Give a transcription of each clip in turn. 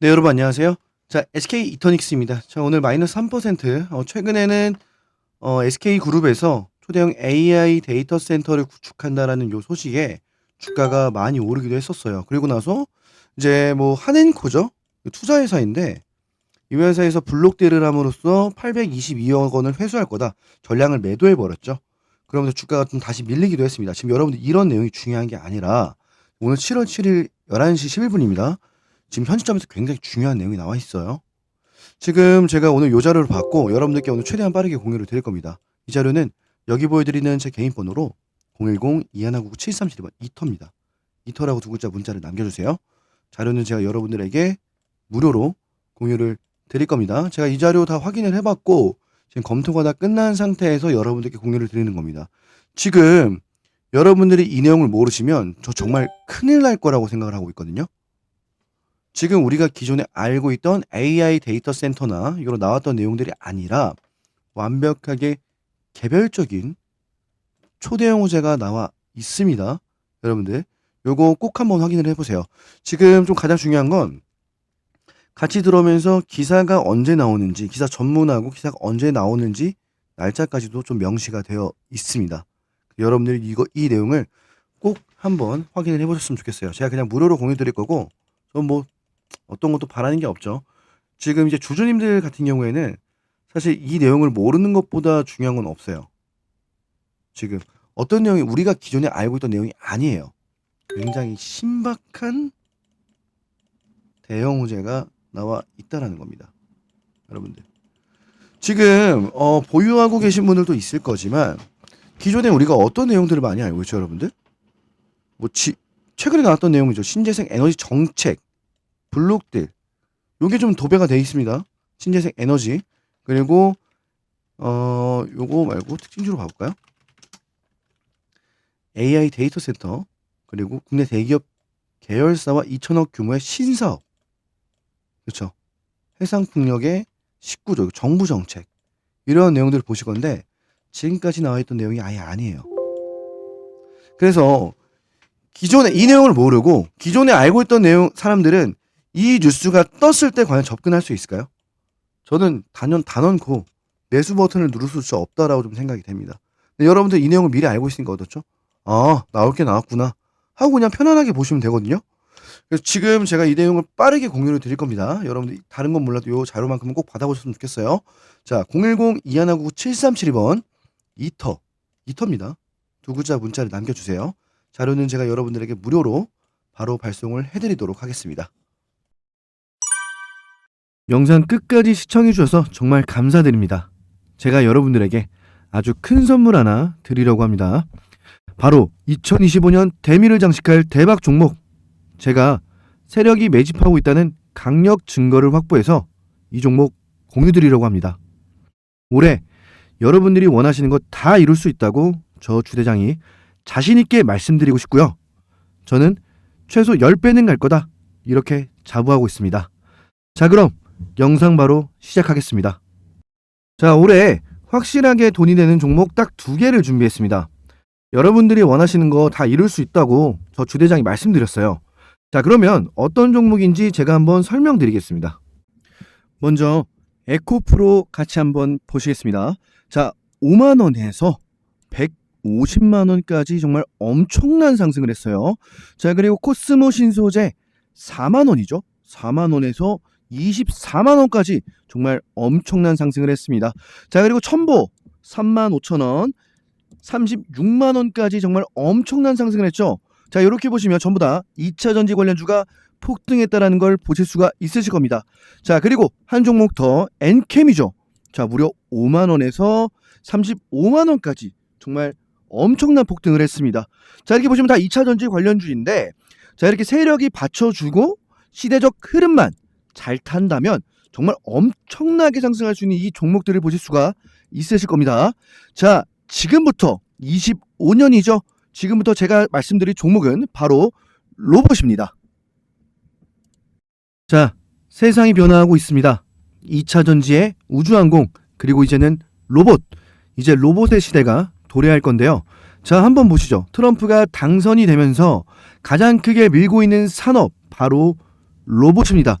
네, 여러분 안녕하세요. 자, SK 이터닉스입니다. 자, 오늘 마이너스 3%. 어, 최근에는 어, SK 그룹에서 초대형 AI 데이터 센터를 구축한다라는 요 소식에 주가가 많이 오르기도 했었어요. 그리고 나서 이제 뭐 한엔코죠. 투자 회사인데 이 회사에서 블록딜을 함으로써 822억 원을 회수할 거다. 전량을 매도해 버렸죠. 그러면서 주가가 좀 다시 밀리기도 했습니다. 지금 여러분들 이런 내용이 중요한 게 아니라 오늘 7월 7일 11시 11분입니다. 지금 현 시점에서 굉장히 중요한 내용이 나와 있어요. 지금 제가 오늘 요 자료를 받고 여러분들께 오늘 최대한 빠르게 공유를 드릴 겁니다. 이 자료는 여기 보여드리는 제 개인 번호로 010-2199-7372번 이터입니다. 이터라고 두 글자 문자를 남겨주세요. 자료는 제가 여러분들에게 무료로 공유를 드릴 겁니다. 제가 이 자료 다 확인을 해봤고 지금 검토가 다 끝난 상태에서 여러분들께 공유를 드리는 겁니다. 지금 여러분들이 이 내용을 모르시면 저 정말 큰일 날 거라고 생각을 하고 있거든요. 지금 우리가 기존에 알고 있던 AI 데이터 센터나 이로 나왔던 내용들이 아니라 완벽하게 개별적인 초대형 호재가 나와 있습니다. 여러분들 요거 꼭 한번 확인을 해보세요. 지금 좀 가장 중요한 건 같이 들어오면서 기사가 언제 나오는지 기사 전문하고 기사가 언제 나오는지 날짜까지도 좀 명시가 되어 있습니다. 여러분들이 이거 이 내용을 꼭 한번 확인을 해보셨으면 좋겠어요. 제가 그냥 무료로 공유 드릴 거고 전뭐 어떤 것도 바라는 게 없죠. 지금 이제 주주님들 같은 경우에는 사실 이 내용을 모르는 것보다 중요한 건 없어요. 지금 어떤 내용이 우리가 기존에 알고 있던 내용이 아니에요. 굉장히 신박한 대형 호재가 나와 있다라는 겁니다. 여러분들. 지금 어, 보유하고 계신 분들도 있을 거지만 기존에 우리가 어떤 내용들을 많이 알고 있죠, 여러분들? 뭐 지, 최근에 나왔던 내용이죠. 신재생 에너지 정책, 블록들. 요게 좀 도배가 돼 있습니다. 신재생 에너지. 그리고 어 요거 말고 특징주로 봐볼까요? AI 데이터 센터 그리고 국내 대기업 계열사와 2천억 규모의 신사업 그렇죠 해상 풍력의 19조 정부 정책 이런 내용들을 보실 건데 지금까지 나와 있던 내용이 아예 아니에요 그래서 기존에 이 내용을 모르고 기존에 알고 있던 내용 사람들은 이 뉴스가 떴을 때 과연 접근할 수 있을까요? 저는 단연 단언코 매수 버튼을 누를 수 없다라고 좀 생각이 됩니다. 여러분들 이 내용을 미리 알고 있으니까 어떻죠? 아, 나올 게 나왔구나. 하고 그냥 편안하게 보시면 되거든요. 그래서 지금 제가 이 내용을 빠르게 공유를 드릴 겁니다. 여러분들 다른 건 몰라도 이 자료만큼은 꼭 받아보셨으면 좋겠어요. 자, 010-2199-7372번 이터, 이터입니다. 두 글자 문자를 남겨주세요. 자료는 제가 여러분들에게 무료로 바로 발송을 해드리도록 하겠습니다. 영상 끝까지 시청해 주셔서 정말 감사드립니다. 제가 여러분들에게 아주 큰 선물 하나 드리려고 합니다. 바로 2025년 대미를 장식할 대박 종목. 제가 세력이 매집하고 있다는 강력 증거를 확보해서 이 종목 공유 드리려고 합니다. 올해 여러분들이 원하시는 것 다 이룰 수 있다고 저 주대장이 자신있게 말씀드리고 싶고요. 저는 최소 10배는 갈 거다. 이렇게 자부하고 있습니다. 자, 그럼 영상 바로 시작하겠습니다. 자, 올해 확실하게 돈이 되는 종목 딱 두 개를 준비했습니다. 여러분들이 원하시는 거 다 이룰 수 있다고 저 주대장이 말씀드렸어요. 자, 그러면 어떤 종목인지 제가 한번 설명드리겠습니다. 먼저 에코프로 같이 한번 보시겠습니다. 자, 5만 원에서 150만 원까지 정말 엄청난 상승을 했어요. 자, 그리고 코스모 신소재 4만 원이죠. 4만 원에서 24만 원까지 정말 엄청난 상승을 했습니다. 자, 그리고 첨보 3만 5천 원, 36만 원까지 정말 엄청난 상승을 했죠. 자, 이렇게 보시면 전부 다 2차 전지 관련주가 폭등했다라는 걸 보실 수가 있으실 겁니다. 자, 그리고 한 종목 더 엔캠이죠. 자, 무려 5만 원에서 35만 원까지 정말 엄청난 폭등을 했습니다. 자, 이렇게 보시면 다 2차 전지 관련주인데 자, 이렇게 세력이 받쳐주고 시대적 흐름만 잘 탄다면 정말 엄청나게 상승할 수 있는 이 종목들을 보실 수가 있으실 겁니다. 자, 지금부터 25년이죠. 지금부터 제가 말씀드릴 종목은 바로 로봇입니다. 자, 세상이 변화하고 있습니다. 2차 전지의 우주항공, 그리고 이제는 로봇. 이제 로봇의 시대가 도래할 건데요. 자, 한번 보시죠. 트럼프가 당선이 되면서 가장 크게 밀고 있는 산업, 바로 로봇입니다.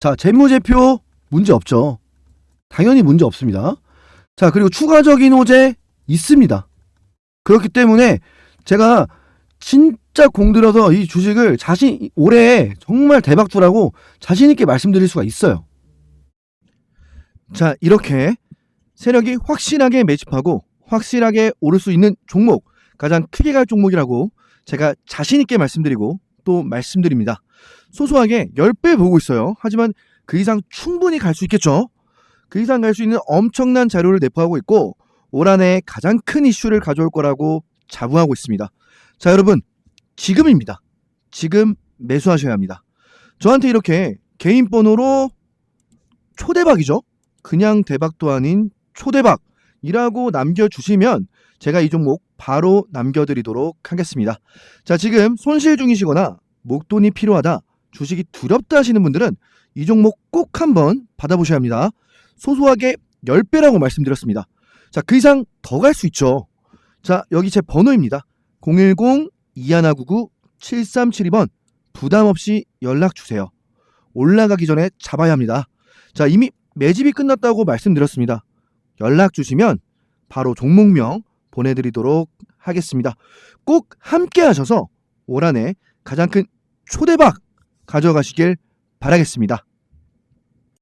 자, 재무제표 문제 없죠. 당연히 문제 없습니다. 자, 그리고 추가적인 호재 있습니다. 그렇기 때문에 제가 진짜 공들여서 이 주식을 자신 올해 정말 대박주라고 자신 있게 말씀드릴 수가 있어요. 자, 이렇게 세력이 확실하게 매집하고 확실하게 오를 수 있는 종목, 가장 크게 갈 종목이라고 제가 자신 있게 말씀드리고 또 말씀드립니다. 소소하게 10배 보고 있어요. 하지만 그 이상 충분히 갈 수 있겠죠. 그 이상 갈 수 있는 엄청난 자료를 내포하고 있고 올 한해 가장 큰 이슈를 가져올 거라고 자부하고 있습니다. 자, 여러분, 지금입니다. 지금 매수하셔야 합니다. 저한테 이렇게 개인 번호로 초대박이죠. 그냥 대박도 아닌 초대박이라고 남겨주시면 제가 이 종목 바로 남겨드리도록 하겠습니다. 자, 지금 손실 중이시거나 목돈이 필요하다, 주식이 두렵다 하시는 분들은 이 종목 꼭 한번 받아보셔야 합니다. 소소하게 10배라고 말씀드렸습니다. 자, 그 이상 더 갈 수 있죠. 자, 여기 제 번호입니다. 010-2199-7372번 부담 없이 연락 주세요. 올라가기 전에 잡아야 합니다. 자, 이미 매집이 끝났다고 말씀드렸습니다. 연락 주시면 바로 종목명 보내드리도록 하겠습니다. 꼭 함께 하셔서 올 한해 가장 큰 초대박 가져가시길 바라겠습니다.